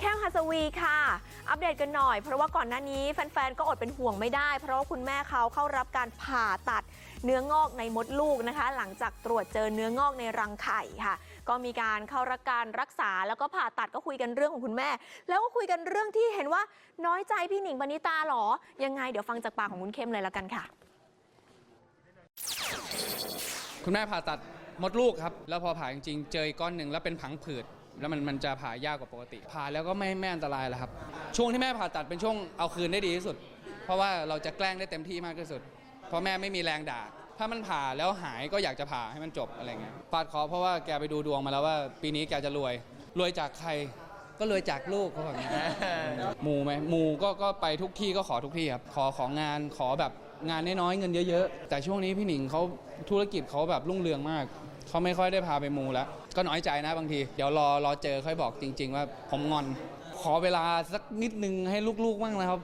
เข้มฮัสวีค่ะ อัปเดตกันหน่อย เพราะว่าก่อนหน้านี้แฟนๆ ก็อดเป็นห่วงไม่ได้ เพราะว่าคุณแม่เขาเข้ารับการผ่าตัดเนื้องอกในมดลูกนะคะ หลังจากตรวจเจอเนื้องอกในรังไข่ค่ะ ก็มีการเข้ารับการรักษาแล้วก็ผ่าตัดก็คุยกันเรื่องของคุณแม่ แล้วก็คุยกันเรื่องที่เห็นว่าน้อยใจพี่หนิงปณิตาหรอ ยังไงเดี๋ยวฟังจากปากของคุณเข้มเลยละกันค่ะ คุณแม่ผ่าตัดมดลูกครับ แล้วพอผ่าจริงๆ เจออีกก้อนหนึ่งแล้วเป็นผังผืด แล้วมันมันจะผ่ายากกว่าปกติ ผ่าแล้วก็ไม่ไม่อันตรายแล้วครับ ช่วงที่แม่ผ่าตัดเป็นช่วงเอาคืนได้ดีที่สุด เพราะว่าเราจะแกล้งได้เต็มที่มากที่สุด เพราะแม่ไม่มีแรงด่า ถ้ามันผ่าแล้วหายก็อยากจะผ่าให้มันจบอะไรเงี้ยฟาดเคอเพราะว่าแกไปดูดวงมาแล้วว่า ปีนี้แกจะรวย รวยจากใคร ก็รวยจากลูกเขาบอกงนี้ มูไหมมูก็ก็ไปทุกที่ก็ขอทุกที่ครับ ขอของงานขอแบบงานน้อยๆเงินเยอะ ๆ แต่ช่วงนี้พี่หนิงเขาธุรกิจเขาแบบรุ่งเรืองมาก เขาไม่ค่อยได้พาไปมูแล้ว ก็น้อยใจนะบางที เดี๋ยวรอรอเจอค่อยบอกจริง ๆ ว่าผมงอน ขอเวลาสักนิดนึงให้ลูกๆบ้างนะครับ